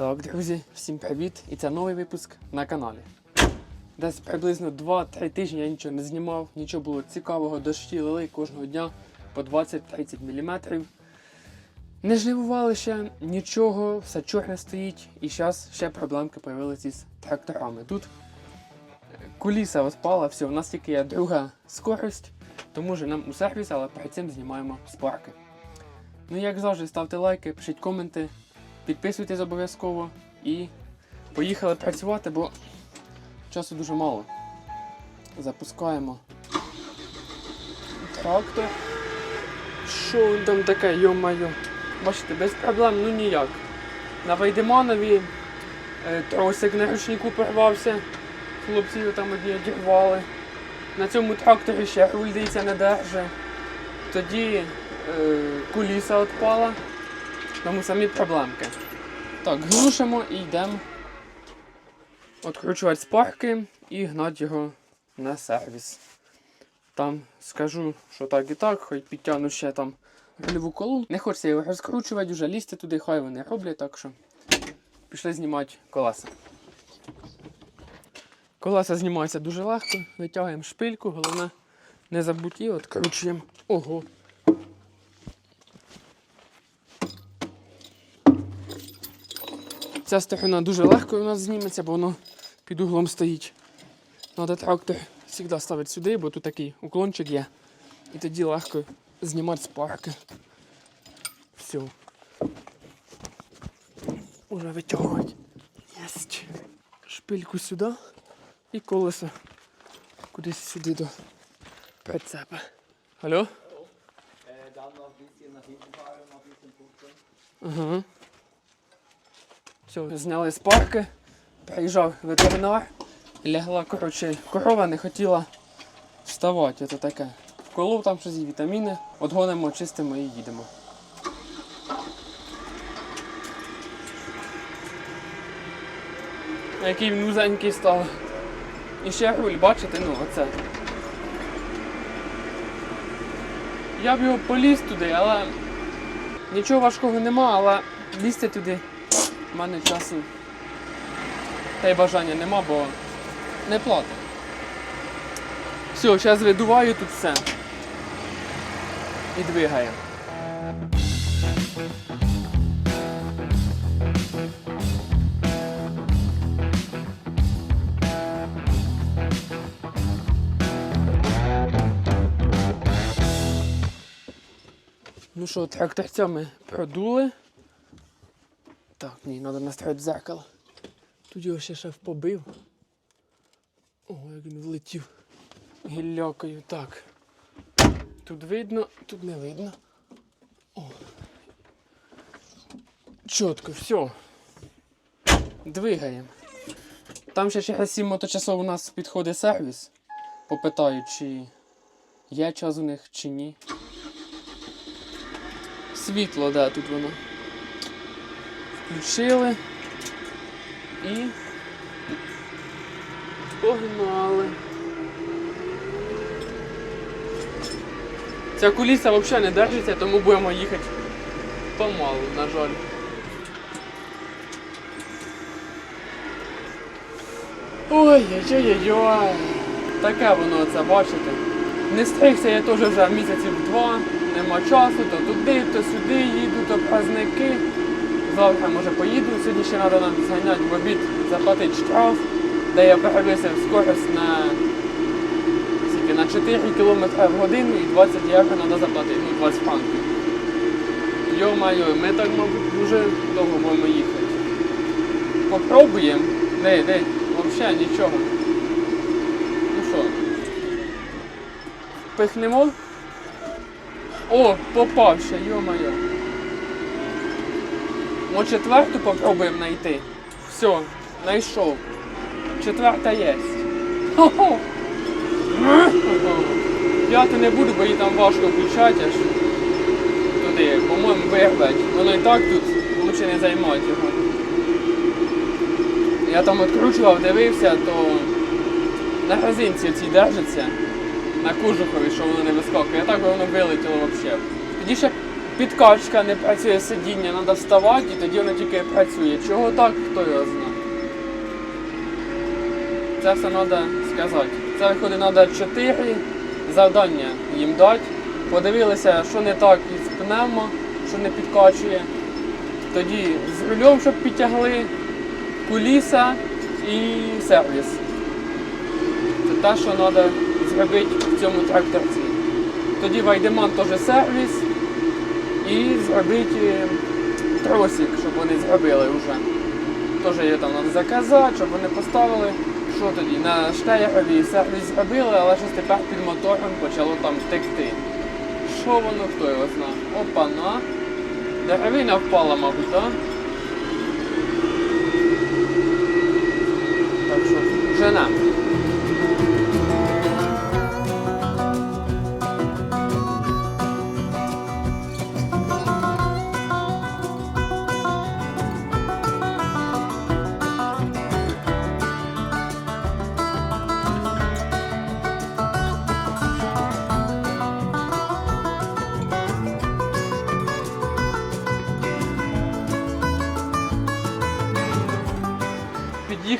Так, друзі, всім привіт! І це новий випуск на каналі. Десь приблизно 2-3 тижні я нічого не знімав, нічого було цікавого, дощі лили кожного дня по 20-30 мм. Не жнивували ще нічого, все чорне стоїть, і зараз ще проблемки з'явилися із тракторами. Тут куліса розпала, все, у нас тільки є друга скорость, тому женемо у сервіс, але перед цим знімаємо з парки. Ну, як завжди, ставте лайки, пишіть коменти, підписуйтесь обов'язково і поїхали працювати, бо часу дуже мало. Запускаємо трактор. Що він там таке, йо-майо? Бачите, без проблем, ну ніяк. На Вайдеманові е, тросик на ручнику порвався. Хлопці його там одірвали. На цьому тракторі ще руль дивіться, не держи. Тоді е, куліса відпала. Тому самі проблемки. Так, глушимо і йдемо відкручувати спарки і гнати його на сервіс. Там скажу, що так і так, хоч підтягну ще там рульову колонку. Не хочеться його розкручувати, вже лізти туди, хай вони роблять, так що пішли знімати колеса. Колеса знімаються дуже легко, витягуємо шпильку, головне не забудь і відкручуємо. Ого. Ця сторона дуже легко у нас зніметься, бо воно під углом стоїть. Треба трактор завжди ставити сюди, бо тут такий уклончик є. І тоді легко знімати з парки. Все. Уже витягувати. Єсть. Шпильку сюди і колесо кудись сюди до прицепа. Алло? Äh, Все, зняли з парки, приїжджав ветеринар, лягла, коротше, корова не хотіла вставати, це таке. Вколов там щось, вітаміни, отгонимо, чистимо і їдемо. Який він вузенький став. І ще руль, бачите, ну оце. Я б його поліз туди, але Нічого важкого нема, але лізти туди в мене часу та й бажання нема, бо не платить. Все, зараз видуваю тут все. І двигаю. Ну що, тракторця ми продули. Так, ні, треба настроїти дзеркало. Тут його ще шеф побив. Ого, як він влетів гіллякою. Так. Тут видно, тут не видно. О. Чітко, все. Двигаємо. Там ще через 7 моточасов у нас підходить сервіс. Попитаю, чи є час у них, чи ні. Світло, да, тут воно. Включили і погнали. Ця куліса взагалі не держиться, тому будемо їхати помалу, на жаль. Ой-ой-ой-ой. Таке воно це, бачите. Не стригся я теж вже місяців два, нема часу, то туди, то сюди їду, то праздники. Завтра може поїду, сьогодні ще треба нам зганяти в обід, заплатити штраф, де я перевисив скорость на на 4 км в годину і 20 євро треба заплатити, ну 20 франків. Йо-майо, ми так, мабуть, дуже довго будемо їхати. Попробуємо. Де, де, взагалі нічого. Ну що? Пихнемо. О, попав ще, йо-моє. Четверту попробуємо знайти. Все, знайшов. Четверта є. П'яту не буду, бо її там важко включати аж. Туди, по-моєму, вирвать. Воно і так тут лучше не займати його. Я там відкручував, дивився, то на резинці цій держиться, на кожухові, що воно не вискакує, а так воно вилетіло взагалі. Тоді ще підкачка, не працює сидіння, треба вставати і тоді воно тільки працює. Чого так, хто його знає. Це все треба сказати. Це виходить, треба 4 завдання їм дати. Подивилися, що не так із пневмо, що не підкачує. Тоді з рулем, щоб підтягли, куліса і сервіс. Це те, що треба зробити в цьому тракторці. Тоді Вайдеман теж сервіс і зробити е, тросик, щоб вони зробили вже. Теж її там треба заказати, щоб вони поставили. Що тоді? На штеєрові сервіс зробили, але щось тепер під мотором почало там текти. Що воно, хто його знає? Опа-на. Деревина впала, мабуть, так? Так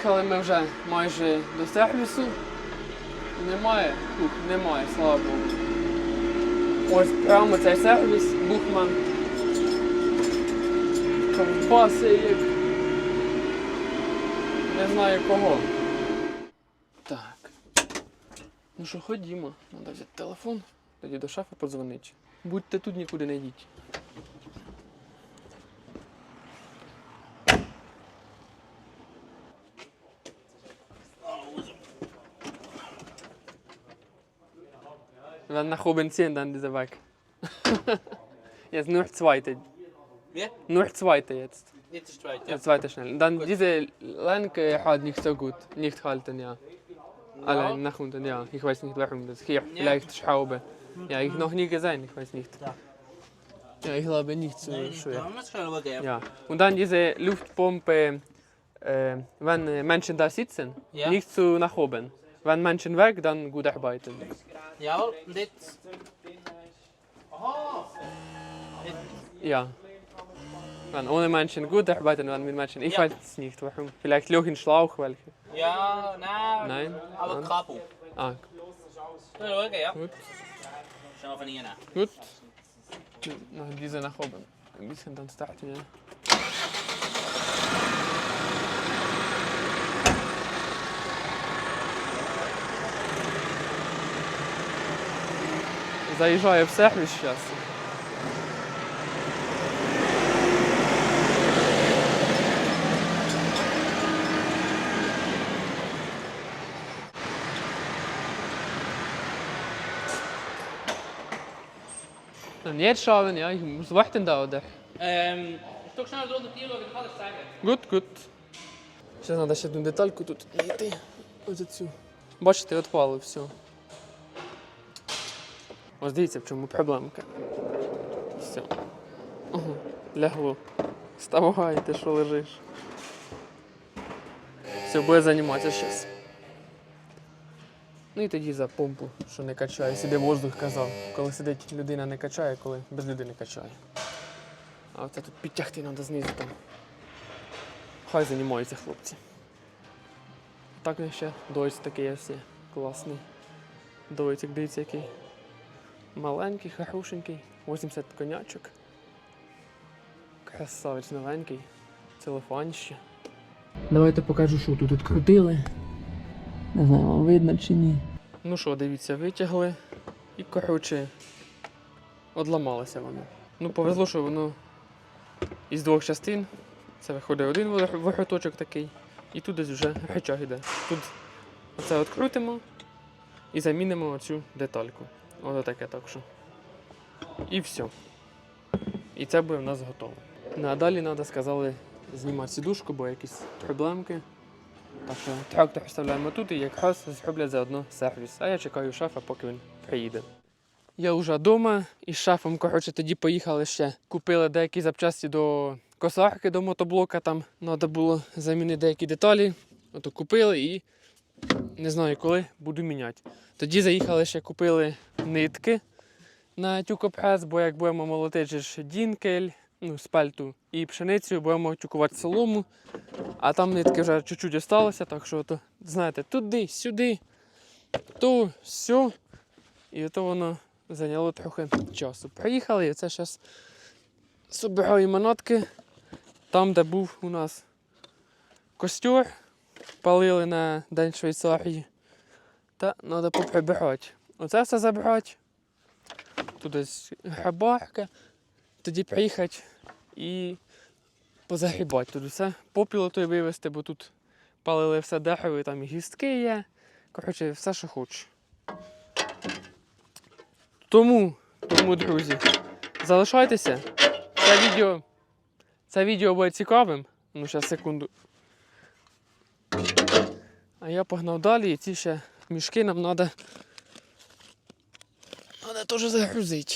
Під'їхали ми вже майже до сервісу. Немає, Ух, немає, слава Богу. Ось прямо цей сервіс, Бухман. Ковбаси як. Не знаю кого. Так. Ну що, ходімо. Треба взяти телефон, тоді до шафа подзвонити. Будьте тут нікуди не йдіть. Wenn nach oben ziehen, dann diese weg. jetzt nur zweite. Wie? Nur zweite jetzt. Jetzt ist straight, Ja. Zweite schnell. Dann diese Lenke hat nicht so gut. Nicht halten, ja. Alle nach unten, ja. Ich weiß nicht warum. Das hier vielleicht Schraube. Ja, ich noch nie gesehen, ich weiß nicht. Ja, ich glaube nicht so Da schwer. wir. Ja. Und dann diese Luftpumpe, äh, wenn äh, Menschen da sitzen, Ja. nicht so nach oben. Wenn Menschen weg, dann gut arbeiten. Jawohl, und jetzt. Ja. Wenn ohne Menschen gut arbeiten, wenn mit Menschen. Ich Ja. weiß es nicht, warum. Vielleicht Loch in Schlauch welche. Ja, nein. Nein? Aber Nein. Kabel. Ah, schauen, ja. gut. Schauen wir von hier nach. Gut. Noch diese nach oben. Ein bisschen dann starten, ja. Заезжаю в сервис сейчас. Jetzt schauen, ja, ich muss warten da, oder? Ähm, ich guck schnell drunter die schauen, ich kann das zeigen. Гуд, гуд. Ще треба ще одну детальку тут знайти. Ось цю. Бачите, відпало все. Ось дивіться, в чому проблемка. Все. Ого, лягло. Вставай, ти що лежиш. Все, буде займатися зараз. Ну і тоді за помпу, що не качає. Собі воздух казав. Коли сидить людина не качає, коли без людини качає. А оце тут підтягти треба знизу там. Хай займаються хлопці. Так ще дойць такий є всі. Класний. Дойцик, дивіться який. Маленький, хорошенький, 80 конячок. Красавець новенький. Целефаніще. Давайте покажу, що тут відкрутили. Не знаю, вам видно чи ні. Ну що, дивіться, витягли і, коротше, одламалося воно. Ну, повезло, що воно із двох частин. Це виходить один виготочок такий, і тут десь вже речаг іде. Тут оце відкрутимо і замінимо оцю детальку. Ось таке так що. І все. І це буде в нас готово. Ну, а далі треба, сказали, знімати сідушку, бо якісь проблемки. Так що трактор вставляємо тут і якраз зроблять заодно сервіс. А я чекаю шефа, поки він приїде. Я вже вдома і з шефом, коротше, тоді поїхали ще. Купили деякі запчасті до косарки, до мотоблока. Там треба було замінити деякі деталі. Ото купили і не знаю коли буду міняти. Тоді заїхали ще купили нитки на тюкопрес, бо як будемо молотити дінкель, ну, спальту і пшеницю, будемо тюкувати солому. А там нитки вже чуть-чуть осталося, так що то, знаєте, туди, сюди, то, все. І то воно зайняло трохи часу. Приїхали, і це зараз собираємо нотки. Там, де був у нас костер, палили на День Швейцарії. Та треба поприбирати. Оце все забрати. Тут ось грабарка. Тоді приїхати і позагрібати тут все. Попіл той вивезти, бо тут палили все дерево, і там і гістки є. Коротше, все, що хочеш. Тому, тому, друзі, залишайтеся. Це відео, це відео буде цікавим. Ну, зараз секунду. А я погнав далі, і ці ще мішки нам треба. Треба теж загрузити.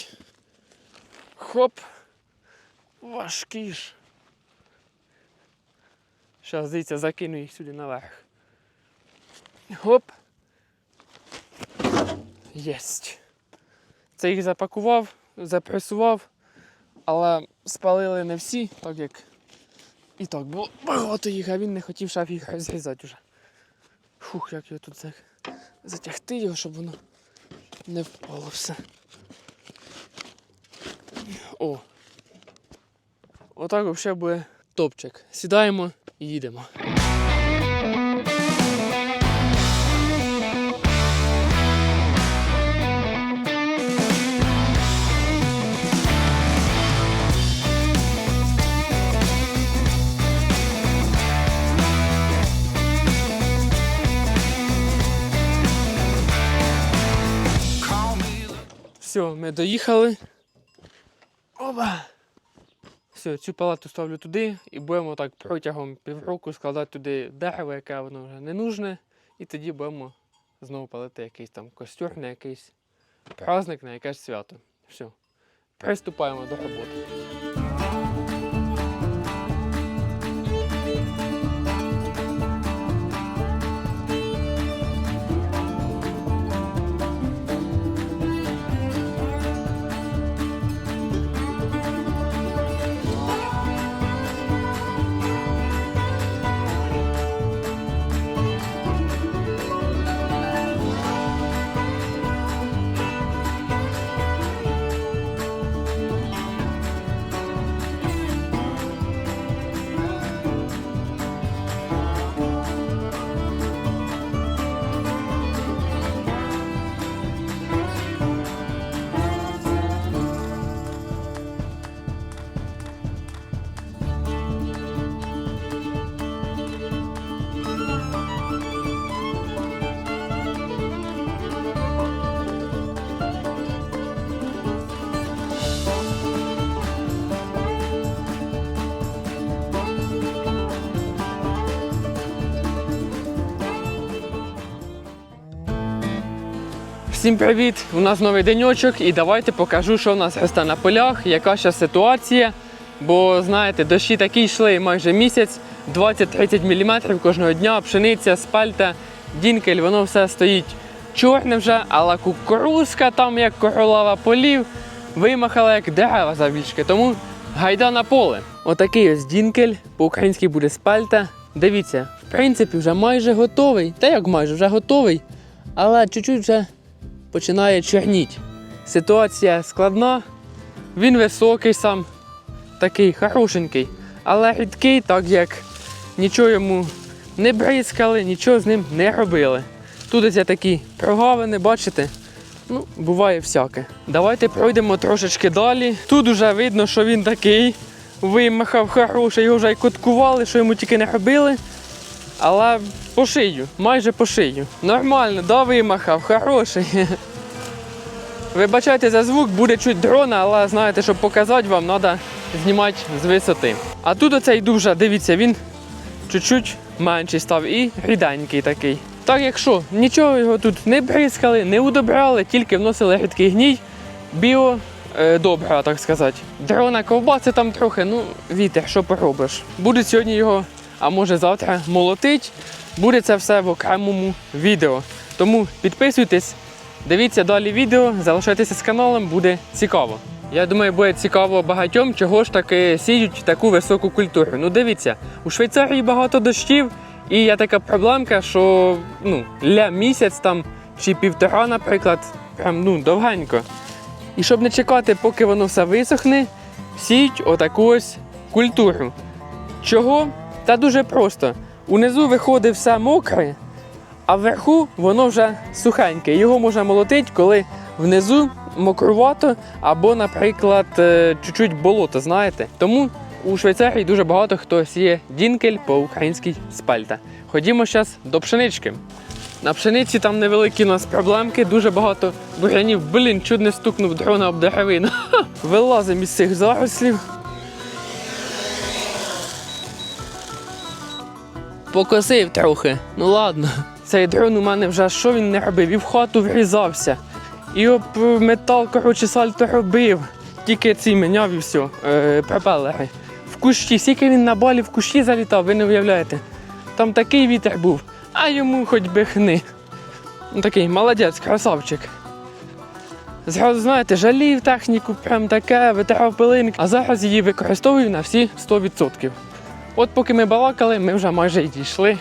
Хоп. Важкі ж. Зараз, дивіться, закину їх сюди наверх. Хоп. Єсть. Це їх запакував, запресував, але спалили не всі, так як і так було багато їх, а він не хотів шаф їх розрізати вже. Фух, як його тут за- затягти його, щоб воно не впало все. О. Отак взагалі буде топчик. Сідаємо і їдемо. Все, ми доїхали. Оба! Все, цю палату ставлю туди і будемо так протягом півроку складати туди дерево, яке воно вже не нужне. І тоді будемо знову палити якийсь там костюр на якийсь праздник, на якесь свято. Все. Приступаємо до роботи. Всім привіт! У нас новий денечок і давайте покажу, що в нас росте на полях, яка зараз ситуація. Бо знаєте, дощі такі йшли майже місяць, 20-30 мм кожного дня, пшениця, спальта, дінкель, воно все стоїть чорне вже, але кукурузка там, як королева полів, вимахала як дерева завбільшки. Тому гайда на поле. Отакий ось дінкель, по-українськи буде спальта. Дивіться, в принципі, вже майже готовий. Та як майже вже готовий, але чуть-чуть вже починає чорніть. Ситуація складна, він високий сам, такий хорошенький, але рідкий, так як нічого йому не бризкали, нічого з ним не робили. Тут ось такі прогавини, бачите? Ну, буває всяке. Давайте пройдемо трошечки далі. Тут вже видно, що він такий вимахав хороший, його вже й коткували, що йому тільки не робили. Але по шию, майже по шию. Нормально, да, вимахав, хороший. Вибачайте за звук, буде чуть дрона, але знаєте, щоб показати вам, треба знімати з висоти. А тут оцей дуже, дивіться, він чуть-чуть менший став і ріденький такий. Так якщо нічого його тут не бризкали, не удобряли, тільки вносили рідкий гній, біо е, добра, так сказати. Дрона ковбаси там трохи, ну вітер, що поробиш. Буде сьогодні його, а може завтра молотить. Буде це все в окремому відео. Тому підписуйтесь, Дивіться далі відео, залишайтеся з каналом, буде цікаво. Я думаю, буде цікаво багатьом, чого ж таки сіють таку високу культуру. Ну дивіться, у Швейцарії багато дощів, і є така проблемка, що ну, ля місяць там чи півтора, наприклад, прям ну, довгенько. І щоб не чекати, поки воно все висохне, сіють отаку ось культуру. Чого? Та дуже просто. Унизу виходить все мокре, а вверху воно вже сухеньке. Його можна молотити, коли внизу мокрувато або, наприклад, е, чуть-чуть болото, знаєте. Тому у Швейцарії дуже багато хто сіє дінкель по українській спальта. Ходімо зараз до пшенички. На пшениці там невеликі у нас проблемки, дуже багато бурянів. Блін, чуть не стукнув дрона об деревину. Вилазимо із цих зарослів. Покосив трохи. Ну ладно. Цей дрон у мене вже що він не робив? І в хату врізався. І об метал, коротше, сальто робив. Тільки ці міняв і все. Пропелери. В кущі, скільки він на балі в кущі залітав, ви не уявляєте. Там такий вітер був, а йому хоч би хни. Ну, такий молодець, красавчик. Зразу, знаєте, жалів техніку, прям таке, витирав пилинки, а зараз її використовую на всі 100%. От поки ми балакали, ми вже майже й дійшли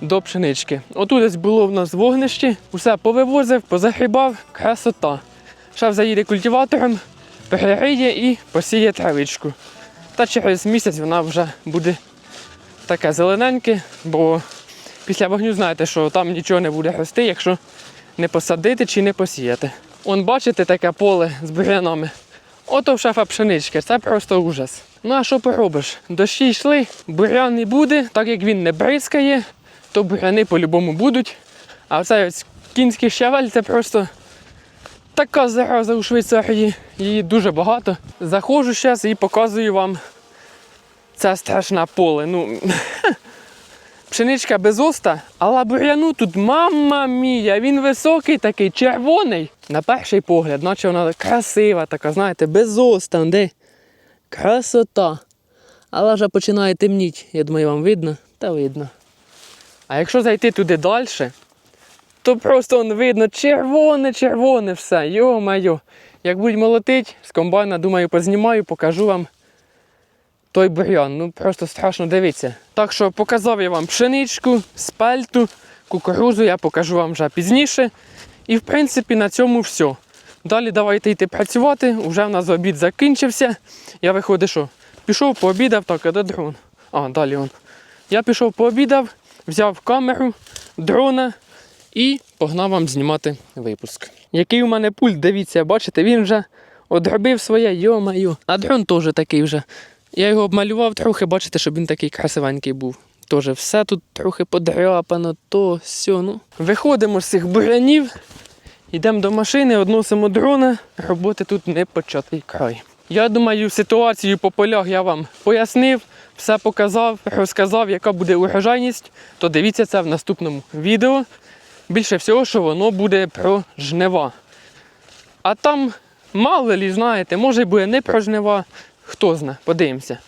до пшенички. Отут десь було в нас вогнище, усе повивозив, позагрібав, красота. Шеф заїде культиватором, перериє і посіє травичку. Та через місяць вона вже буде таке зелененьке, бо після вогню знаєте, що там нічого не буде рости, якщо не посадити чи не посіяти. Он бачите таке поле з бурянами. Ото в шефа пшенички, це просто ужас. Ну а що поробиш? Дощі йшли, бурян не буде, так як він не бризкає, то буряни по-любому будуть. А оцей ось кінський щавель це просто така зараза у Швейцарії, її дуже багато. Заходжу зараз і показую вам це страшне поле. Ну, пшеничка без оста, але буряну тут мама мія, він високий такий, червоний. На перший погляд, наче вона красива, така, знаєте, без оста, де красота. Але вже починає темніти, я думаю, вам видно, та видно. А якщо зайти туди далі, то просто он видно червоне-червоне все. Йо-майо. Як будь молотить, з комбайна, думаю, познімаю, покажу вам той бур'ян. Ну просто страшно дивитися. Так що показав я вам пшеничку, спельту, кукурузу я покажу вам вже пізніше. І в принципі на цьому все. Далі давайте йти працювати. Уже в нас обід закінчився. Я виходить, що пішов, пообідав, так, а де дрон? А, далі он. Я пішов пообідав, взяв камеру, дрона і погнав вам знімати випуск. Який у мене пульт, дивіться, бачите, він вже одробив своє, йо-майо. А дрон теж такий вже. Я його обмалював трохи, бачите, щоб він такий красивенький був. Тоже все тут трохи подряпано, то сьо. Ну. Виходимо з цих бурянів, йдемо до машини, односимо дрона. Роботи тут не початий край. Я думаю, ситуацію по полях я вам пояснив, все показав, розказав, яка буде урожайність, то дивіться це в наступному відео. Більше всього, що воно буде про жнива. А там, мало лі, знаєте, може буде не про жнива, хто зна, подивимося.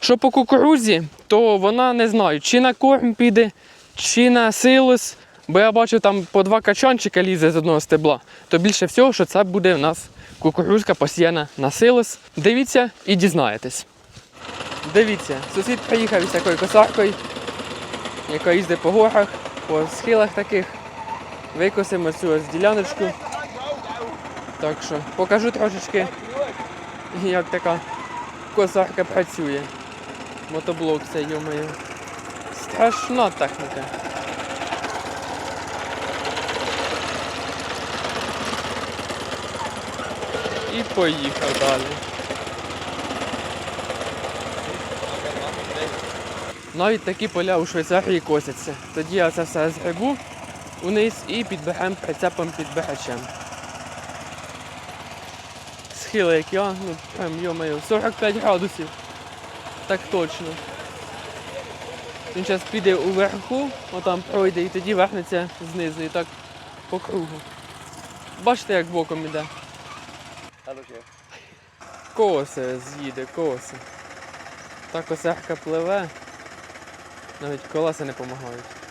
Що по кукурузі, то вона не знаю, чи на корм піде, чи на силос. Бо я бачу, там по два качанчика лізе з одного стебла. То більше всього, що це буде в нас кукурузка посіяна на силос. Дивіться і дізнаєтесь. Дивіться, сусід приїхав із такою косаркою, яка їздить по горах, по схилах таких. Викосимо цю ось діляночку. Так що покажу трошечки, як така косарка працює. Мотоблок це, йомаю. Страшна техніка. І поїхав далі. Навіть такі поля у Швейцарії косяться. Тоді я це все згребу вниз і підберемо прицепом підбирачем. Схили як ну прям йомаю, 45 градусів. Так точно. Він зараз піде уверху, отам пройде і тоді вернеться знизу і так по кругу. Бачите, як боком іде. Hallo з'їде, коси. Та косарка пливе. Навіть колеса не допомагають.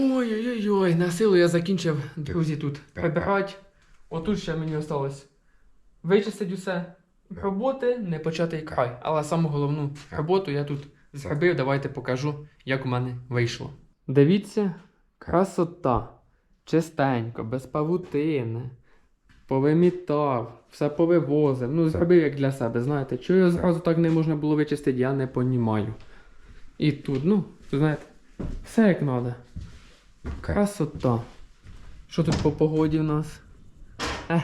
Ой-ой-ой, на силу я закінчив, друзі, тут прибирати. Отут ще мені осталось вичистити усе. Роботи не початий край. Але саму головну роботу я тут зробив. Давайте покажу, як у мене вийшло. Дивіться, красота. Чистенько, без павутини. Повимітав, все повивозив. Ну, зробив як для себе, знаєте. Чого його зразу так не можна було вичистити, я не понімаю. І тут, ну, знаєте, все як треба. Красота. Що тут по погоді в нас? Ех,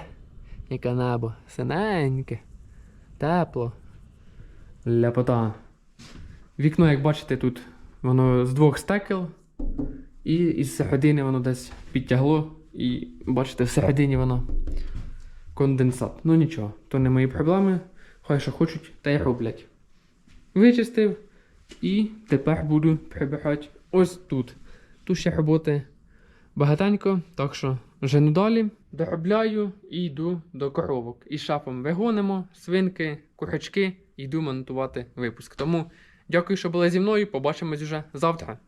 яке небо. Синеньке. Тепло. Ляпота. Вікно, як бачите, тут воно з двох стекел. І із середини воно десь підтягло. І бачите, всередині воно конденсат. Ну нічого, то не мої проблеми. Хай що хочуть, та й роблять. Вичистив. І тепер буду прибирати ось тут. Тут ще роботи багатенько, так що жену далі, доробляю і йду до коровок. І шапом вигонимо свинки, курочки, йду монтувати випуск. Тому дякую, що були зі мною. Побачимось вже завтра.